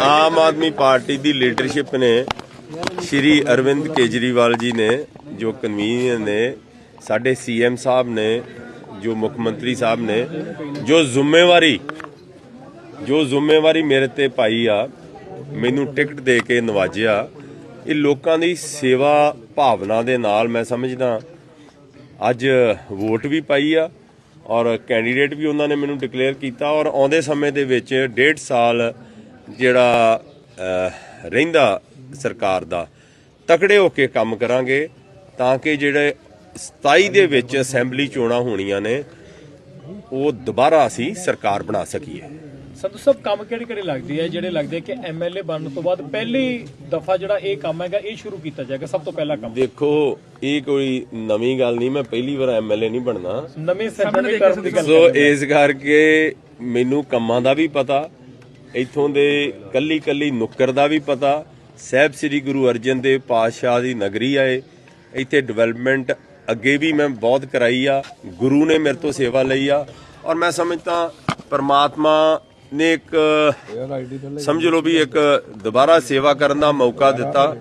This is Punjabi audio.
ਆਮ ਆਦਮੀ ਪਾਰਟੀ ਦੀ ਲੀਡਰਸ਼ਿਪ ਨੇ ਸ਼੍ਰੀ ਅਰਵਿੰਦ ਕੇਜਰੀਵਾਲ ਜੀ ਨੇ, ਜੋ ਕਨਵੀਨਰ ਨੇ, ਸਾਡੇ ਸੀਐਮ ਸਾਹਿਬ ਨੇ, ਜੋ ਮੁੱਖ ਮੰਤਰੀ ਸਾਹਿਬ ਨੇ, ਜੋ ਜ਼ਿੰਮੇਵਾਰੀ ਜੋ ਜ਼ਿੰਮੇਵਾਰੀ ਮੇਰੇ ਤੇ ਪਾਈ ਆ, ਮੈਨੂੰ ਟਿਕਟ ਦੇ ਕੇ ਨਵਾਜਿਆ, ਇਹ ਲੋਕਾਂ ਦੀ ਸੇਵਾ ਭਾਵਨਾ ਦੇ ਨਾਲ ਮੈਂ ਸਮਝਦਾ। ਅੱਜ ਵੋਟ ਵੀ ਪਾਈ ਆ ਔਰ ਕੈਂਡੀਡੇਟ ਵੀ ਉਹਨਾਂ ਨੇ ਮੈਨੂੰ ਡਿਕਲੇਅਰ ਕੀਤਾ ਔਰ ਆਉਂਦੇ ਸਮੇਂ ਦੇ ਵਿੱਚ ਡੇਢ ਸਾਲ ਜਿਹੜਾ ਰਹਿੰਦਾ ਸਰਕਾਰ ਦਾ ਤਕੜੇ ਹੋ ਕੇ ਕੰਮ ਕਰਾਂਗੇ ਤਾਂ ਕਿ ਜਿਹੜੇ 27 ਦੇ ਵਿੱਚ ਅਸੈਂਬਲੀ ਚੋਣਾਂ ਹੋਣੀਆਂ ਨੇ ਉਹ ਦੁਬਾਰਾ ਅਸੀਂ ਸਰਕਾਰ ਬਣਾ ਸਕੀਏ। ਸੰਧੂ ਸਾਹਿਬ ਕੰਮ ਕਿਹੜੇ ਕਿਹੜੇ ਲੱਗਦੇ ਆ? ਜਿਹੜੇ ਲੱਗਦੇ ਕਿ ਐਮਐਲਏ ਬਣਨ ਤੋਂ ਬਾਅਦ ਪਹਿਲੀ ਦਫਾ ਜਿਹੜਾ ਇਹ ਕੰਮ ਹੈਗਾ ਇਹ ਸ਼ੁਰੂ ਕੀਤਾ ਜਾਏਗਾ ਸਭ ਤੋਂ ਪਹਿਲਾ ਕੰਮ। ਦੇਖੋ ਇਹ ਕੋਈ ਨਵੀਂ ਗੱਲ ਨਹੀਂ ਮੈਂ ਪਹਿਲੀ ਵਾਰ ਐਮਐਲਏ ਨਹੀਂ ਬਣਨਾ। ਨਵੇਂ ਸੈਂਟਰ ਟਰਮ ਦੀ ਗੱਲ ਸੋ ਇਸ ਕਰਕੇ ਮੈਨੂੰ ਕੰਮਾਂ ਦਾ ਵੀ ਪਤਾ ਇਥੋਂ ਦੇ ਕੱਲੀ ਕੱਲੀ ਨੁੱਕਰ ਦਾ ਵੀ ਪਤਾ। ਸਹਿਬ ਸ੍ਰੀ ਗੁਰੂ ਅਰਜਨ ਦੇਵ ਪਾਤਸ਼ਾਹ ਦੀ ਨਗਰੀ ਆਏ। ਇੱਥੇ ਡਿਵੈਲਪਮੈਂਟ ਅੱਗੇ ਵੀ ਮੈਂ ਬਹੁਤ ਕਰਾਈ ਆ। ਗੁਰੂ ਨੇ ਮੇਰੇ ਤੋਂ ਸੇਵਾ ਲਈ ਆ। ਔਰ ਮੈਂ ਸਮਝਦਾ ਪਰਮਾਤਮਾ ਨੇ ਇੱਕ ਸਮਝ ਲਓ ਵੀ ਇੱਕ ਦੁਬਾਰਾ ਸੇਵਾ ਕਰਨ ਦਾ ਮੌਕਾ ਦਿੱਤਾ।